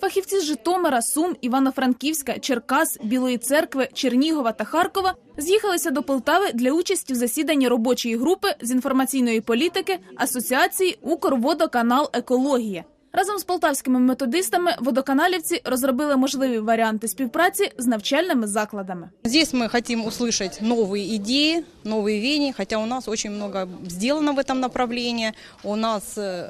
Фахівці з Житомира, Сум, Івано-Франківська, Черкас, Білої церкви, Чернігова та Харкова з'їхалися до Полтави для участі в засіданні робочої групи з інформаційної політики Асоціації Укрводоканал Екологія. Разом з полтавськими методистами водоканалівці розробили можливі варіанти співпраці з навчальними закладами. Здесь мы хотим услышать новые идеи, новые веяния, хотя у нас очень много сделано в этом направлении. У нас, э,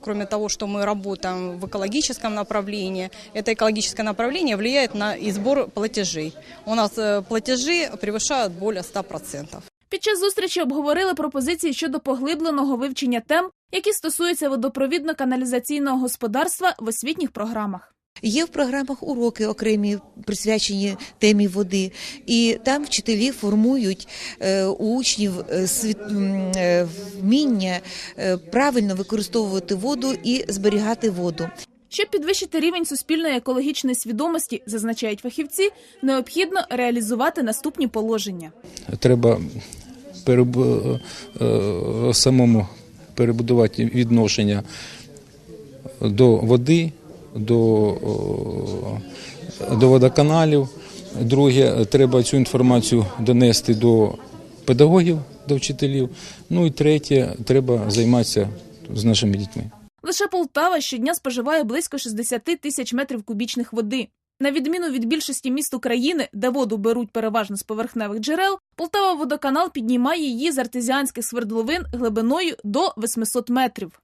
кроме того, что мы работаем в экологическом направлении, это экологическое направление влияет на и сбор платежей. У нас э, платежи превышают более 100%. Під час зустрічі обговорили пропозиції щодо поглибленого вивчення тем, які стосуються водопровідно-каналізаційного господарства в освітніх програмах. Є в програмах уроки окремі присвячені темі води, і там вчителі формують е, у учнів е, е, вміння правильно використовувати воду і зберігати воду. Щоб підвищити рівень суспільної екологічної свідомості, зазначають фахівці, необхідно реалізувати наступні положення. треба переб... самому перебудувати відношення до води, до, до водоканалів. Друге, треба цю інформацію донести до педагогів, до вчителів. Ну і третє, треба займатися з нашими дітьми. Лише Полтава щодня споживає близько 60 тисяч метрів кубічних води. На відміну від більшості міст України, де воду беруть переважно з поверхневих джерел, Полтава водоканал піднімає її з артезіанських свердловин глибиною до 800 метрів.